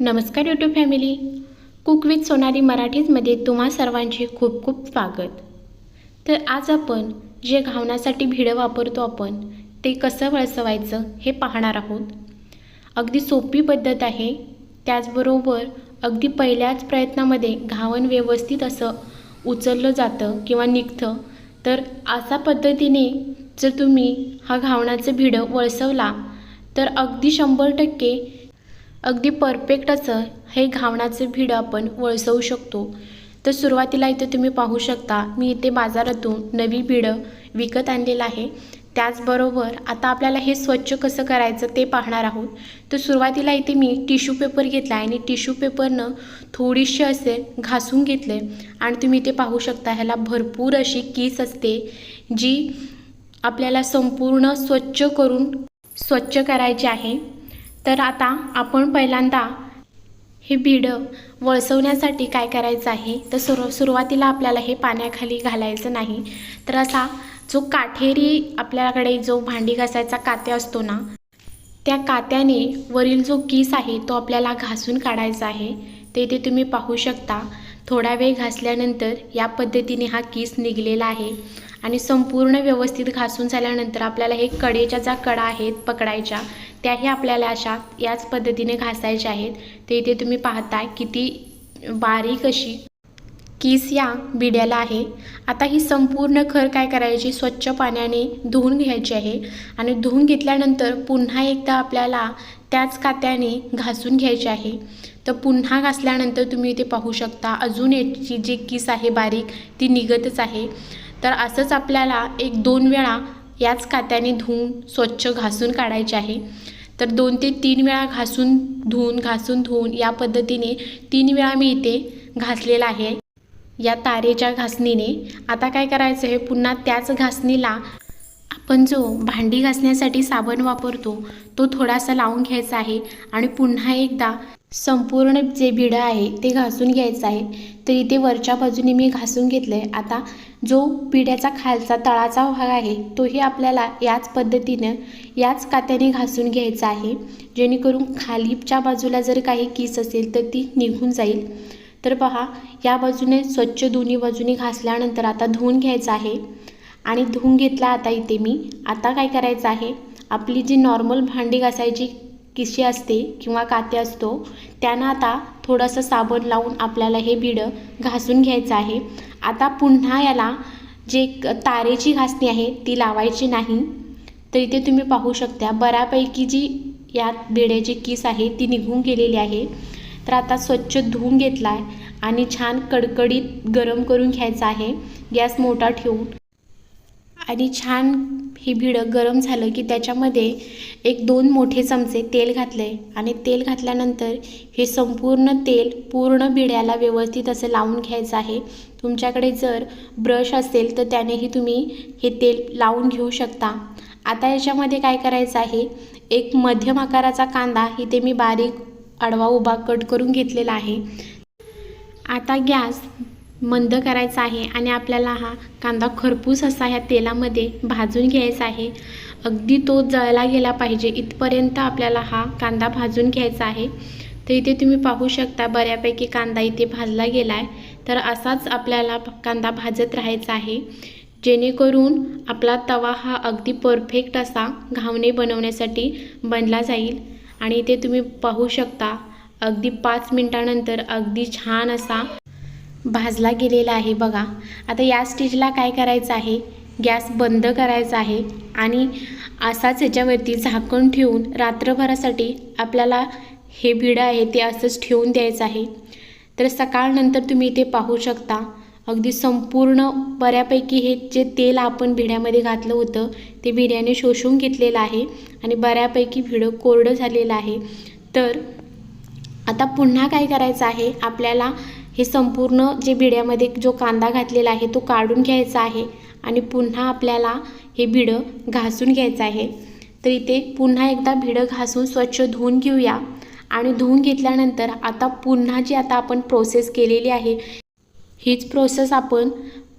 नमस्कार YouTube family cook with Sonali मराठीजमध्ये तुम्हा सर्वांचे खूप खूप स्वागत. तर आज आपण जे घावण्यासाठी भिडं वापरतो आपण ते कसं वळसवायचं हे पाहणार आहोत. अगदी सोपी पद्धत आहे. त्याचबरोबर अगदी पहिल्याच प्रयत्नामध्ये घावन व्यवस्थित असं उचललं जातं किंवा निघतं. तर अशा पद्धतीने जर तुम्ही हा घावणाचं भिडं वळसवला तर अगदी शंभर टक्के अगदी परफेक्ट असं हे घावणाचं भिडं आपण वळसवू शकतो. तर सुरुवातीला इथे तुम्ही पाहू शकता मी इथे बाजारातून नवी भिडं विकत आणलेलं आहे. त्याचबरोबर आता आपल्याला हे स्वच्छ कसं करायचं ते पाहणार आहोत. तर सुरुवातीला इथे मी टिश्यू पेपर घेतला आहे आणि टिश्यू पेपरनं थोडीशी असे घासून घेतले. आणि तुम्ही इथे पाहू शकता ह्याला भरपूर अशी कीस असते जी आपल्याला संपूर्ण स्वच्छ करून स्वच्छ करायची आहे. तर आता आपण पहिल्यांदा हे बिडं वळसवण्यासाठी काय करायचं आहे? तर सुरू सुरुवातीला आपल्याला हे पाण्याखाली घालायचं नाही. तर असा जो काठेरी आपल्याकडे जो भांडी घासायचा कात्या असतो ना त्या कात्याने वरील जो किस आहे तो आपल्याला घासून काढायचा आहे. ते इथे तुम्ही पाहू शकता. थोडा वेळ घासल्यानंतर या पद्धतीने हा किस निघलेला आहे आणि संपूर्ण व्यवस्थित घासून झाल्यानंतर आपल्याला हे कडेच्या ज्या कडा आहेत पकडायच्या त्याही आपल्याला अशा याच पद्धतीने घासायच्या आहेत. ते इथे तुम्ही पाहताय किती बारीक अशी कीस या बिड्याला आहे. आता ही संपूर्ण खर काय करायची? स्वच्छ पाण्याने धुवून घ्यायची आहे. आणि धुवून घेतल्यानंतर पुन्हा एकदा आपल्याला त्याच कात्याने घासून घ्यायची आहे. तर पुन्हा घासल्यानंतर तुम्ही इथे पाहू शकता अजून याची जी कीस आहे बारीक ती निघतच आहे. तर असंच आपल्याला एक दोन वेळा याच कात्याने धुवून स्वच्छ घासून काढायचे आहे. तर दोन ते तीन वेळा घासून धुवून घासून धुवून या पद्धतीने तीन वेळा मी इथे घासलेला आहे. या तारेच्या घासणीने. आता काय करायचं आहे? पुन्हा त्याच घासणीला आपण जो भांडी घासण्यासाठी साबण वापरतो तो थोडासा लावून घ्यायचा आहे आणि पुन्हा एकदा संपूर्ण जे भिडं आहे ते घासून घ्यायचं आहे. तर इथे वरच्या बाजूने मी घासून घेतलं आहे आता जो पिढ्याचा खालचा तळाचा भाग आहे तोही आपल्याला याच पद्धतीनं याच कात्याने घासून घ्यायचा आहे. जेणेकरून खालीच्या बाजूला जर काही कीस असेल तर ती निघून जाईल. तर पहा या बाजूने स्वच्छ दोन्ही बाजूने घासल्यानंतर आता धुवून घ्यायचं आहे. आणि धुवून घेतला आता इथे मी. आता काय करायचं आहे? आपली जी नॉर्मल भांडी घासायची किशी असते किंवा काते असतो त्यांना आता थोडंसं साबण लावून आपल्याला हे बिडं घासून घ्यायचं आहे. आता पुन्हा याला जे तारेची घासणी आहे ती लावायची नाही. तर इथे तुम्ही पाहू शकता बऱ्यापैकी जी यात बिड्याची किस आहे ती निघून गेलेली आहे. तर आता स्वच्छ धुवून घेतला आहे आणि छान कडकडीत गरम करून घ्यायचा आहे. गॅस मोठा ठेवून. आणि छान हे भिडं गरम झालं की त्याच्यामध्ये एक दोन मोठे चमचे तेल घातले आणि तेल घातल्यानंतर हे संपूर्ण तेल पूर्ण भिड्याला व्यवस्थित असं लावून घ्यायचं आहे. तुमच्याकडे जर ब्रश असेल तर त्यानेही तुम्ही हे तेल लावून घेऊ शकता. आता याच्यामध्ये काय करायचं आहे? एक मध्यम आकाराचा कांदा इथे मी बारीक आडवा उभा कट करून घेतलेला आहे. आता गॅस मंद करायचा आहे आणि आपल्याला हा कांदा खरपूस असा ह्या तेलामध्ये भाजून घ्यायचा आहे. अगदी तो जळला गेला पाहिजे. इथपर्यंत आपल्याला हा कांदा भाजून घ्यायचा आहे. तर इथे तुम्ही पाहू शकता बऱ्यापैकी कांदा इथे भाजला गेला आहे तर असाच आपल्याला कांदा भाजत राहायचा आहे. जेणेकरून आपला तवा हा अगदी परफेक्ट असा घावणे बनवण्यासाठी बनला जाईल. आणि इथे तुम्ही पाहू शकता अगदी पाच मिनटानंतर अगदी छान असा भाजला गेलेला आहे बघा. आता या स्टेजला काय करायचं आहे? गॅस बंद करायचा आहे आणि असाच ह्याच्यावरती झाकण ठेवून रात्रभरासाठी आपल्याला हे भिडं आहे ते असंच ठेवून द्यायचं आहे. तर सकाळनंतर तुम्ही इथे पाहू शकता. अगदी संपूर्ण बऱ्यापैकी हे जे तेल आपण भिड्यामध्ये घातलं होतं ते भिड्याने शोषून घेतलेलं आहे आणि बऱ्यापैकी भिडं कोरडं झालेलं आहे. तर आता पुन्हा काय करायचं आहे? आपल्याला हे संपूर्ण जे बिड्यामध्ये जो कांदा घातलेला आहे तो काढून घ्यायचा आहे आणि पुन्हा आपल्याला हे बिडं घासून घ्यायचं आहे. तर इथे पुन्हा एकदा भिडं घासून स्वच्छ धुवून घेऊया. आणि धुवून घेतल्यानंतर आता पुन्हा जी आता आपण प्रोसेस केलेली आहे हीच प्रोसेस आपण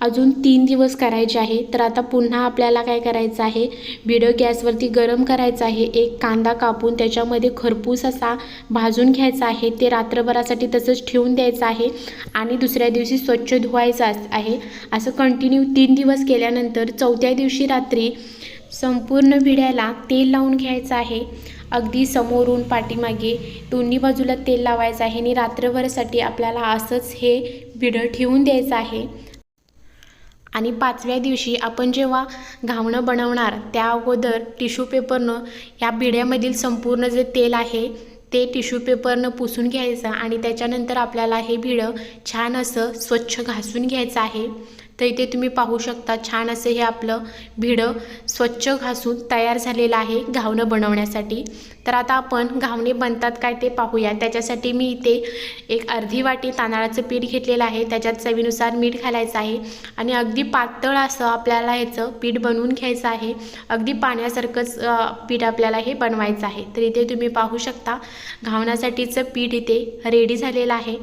अजून तीन दिवस करायचे आहे. तर आता पुन्हा आपल्याला काय करायचं आहे? भिडं गॅसवरती गरम करायचं आहे. एक कांदा कापून त्याच्यामध्ये खरपूस असा भाजून घ्यायचा आहे. ते रात्रभरासाठी तसंच ठेवून द्यायचं आहे आणि दुसऱ्या दिवशी स्वच्छ धुवायचं आहे. असं कंटिन्यू तीन दिवस केल्यानंतर चौथ्या दिवशी रात्री संपूर्ण भिड्याला तेल लावून घ्यायचं आहे. अगदी समोरून पाठीमागे दोन्ही बाजूला तेल लावायचं आहे आणि रात्रभरासाठी आपल्याला असंच हे भिडं ठेवून द्यायचं आहे. आणि पाचव्या दिवशी आपण जेव्हा घावणं बनवणार त्या अगोदर टिश्यू पेपरनं या बिड्यामधील संपूर्ण जे तेल आहे ते टिश्यू पेपरनं पुसून घ्यायचं आणि त्याच्यानंतर आपल्याला हे भिडं छान असं स्वच्छ घासून घ्यायचं आहे. तर इथे तुम्ही पाहू शकता छान असं हे आपलं भिडं स्वच्छ घासून तयार झालेलं आहे घावणं बनवण्यासाठी. तर आता आपण घावणे बनतात काय ते पाहूया. त्याच्यासाठी मी इथे एक अर्धी वाटी तांदळाचं पीठ घेतलेलं आहे. त्याच्यात चवीनुसार मीठ घालायचं आहे आणि अगदी पातळ असं आपल्याला ह्याचं पीठ बनवून घ्यायचं आहे. अगदी पाण्यासारखंच पीठ आपल्याला हे बनवायचं आहे. तर इथे तुम्ही पाहू शकता घावण्यासाठीचं पीठ इथे रेडी झालेलं आहे.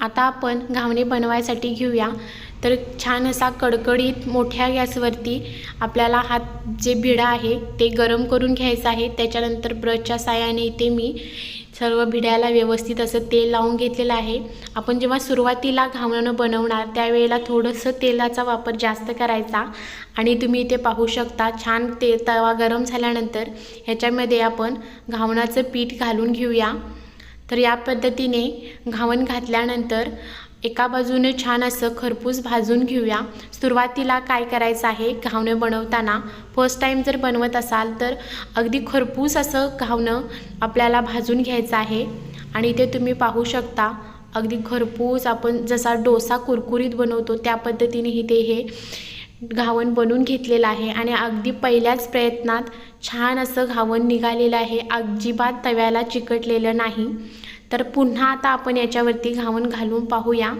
आता आपण घावणे बनवायसाठी घेऊया. तर छान असा कडकडीत मोठ्या गॅसवरती आपल्याला हा जे भिडा आहे ते गरम करून घ्यायचं आहे. त्याच्यानंतर ब्रशच्या साह्याने इथे मी सर्व भिड्याला व्यवस्थित असं तेल लावून घेतलेलं आहे. आपण जेव्हा सुरुवातीला घावणं बनवणार त्यावेळेला थोडंसं तेलाचा वापर जास्त करायचा आणि तुम्ही इथे पाहू शकता छान ते तवा गरम झाल्यानंतर ह्याच्यामध्ये आपण घावणाचं पीठ घालून घेऊया. तर या पद्धतीने घावण घातल्यानंतर एका बाजूने छान असं खरपूस भाजून घेऊया. सुरुवातीला काय करायचं आहे? घावणं बनवताना फर्स्ट टाईम जर बनवत असाल तर अगदी खरपूस असं घावणं आपल्याला भाजून घ्यायचं आहे. आणि इथे तुम्ही पाहू शकता अगदी खरपूस आपण जसा डोसा कुरकुरीत बनवतो त्या पद्धतीने इथे हे घावण बनवून घेतलेलं आहे. आणि अगदी पहिल्याच प्रयत्नात छान असं घावण निघालेलं आहे. अजिबात तव्याला चिकटलेलं नाही. तर पुन्हा आता आपण याच्यावरती घावण घालून पाहूया.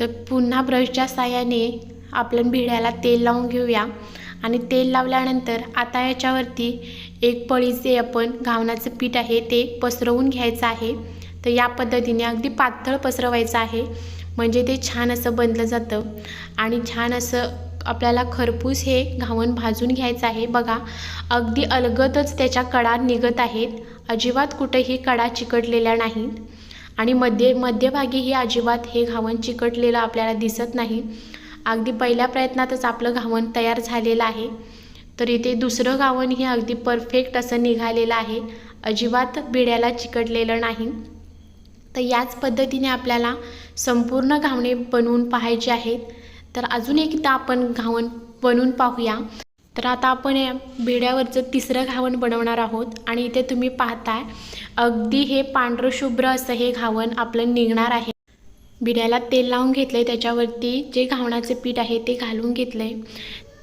तर पुन्हा ब्रशच्या साह्याने आपण भिड्याला तेल लावून घेऊया. आणि तेल लावल्यानंतर आता याच्यावरती एक पळीचे आपण घावणाचं पीठ आहे ते पसरवून घ्यायचं आहे. तर या पद्धतीने अगदी पातळ पसरवायचं आहे. म्हणजे ते छान असं बनलं जातं. आणि छान असं आपल्याला खरपूस हे घावण भाजून घ्यायचं आहे. बघा अगदी अलगतच त्याच्या कडा निघत आहेत. अजिबात कुठेही कडा चिकटलेल्या नाहीत. आणि मध्ये मध्यभागीही अजिबात हे घावण चिकटलेलं आपल्याला दिसत नाही. अगदी पहिल्या प्रयत्नातच आपलं घावण तयार झालेलं आहे. तर इथे दुसरं घावण हे अगदी परफेक्ट असं निघालेलं आहे. अजिबात बिड्याला चिकटलेलं नाही. तर याच पद्धतीने आपल्याला संपूर्ण घावणे बनवून पाहायचे आहेत. तर अजून एकदा आपण घावण बनवून पाहूया. तर आता आपण या भिड्यावरचं तिसरं घावण बनवणार आहोत आणि इथे तुम्ही पाहताय अगदी हे पांढरं शुभ्र असं हे घावण आपलं निघणार आहे. भिड्याला तेल लावून घेतलं आहे त्याच्यावरती जे घावणाचे पीठ आहे ते घालून घेतलं आहे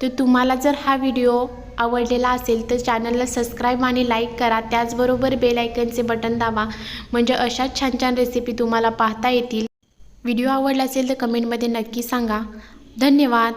तर तुम्हाला जर हा व्हिडिओ आवडलेला असेल तर चॅनलला सबस्क्राईब आणि लाईक करा त्याचबरोबर बेल आयकनचे बटन दाबा म्हणजे अशाच छान छान रेसिपी तुम्हाला पाहता येतील. व्हिडिओ आवडला असेल तर कमेंटमध्ये नक्की सांगा. धन्यवाद.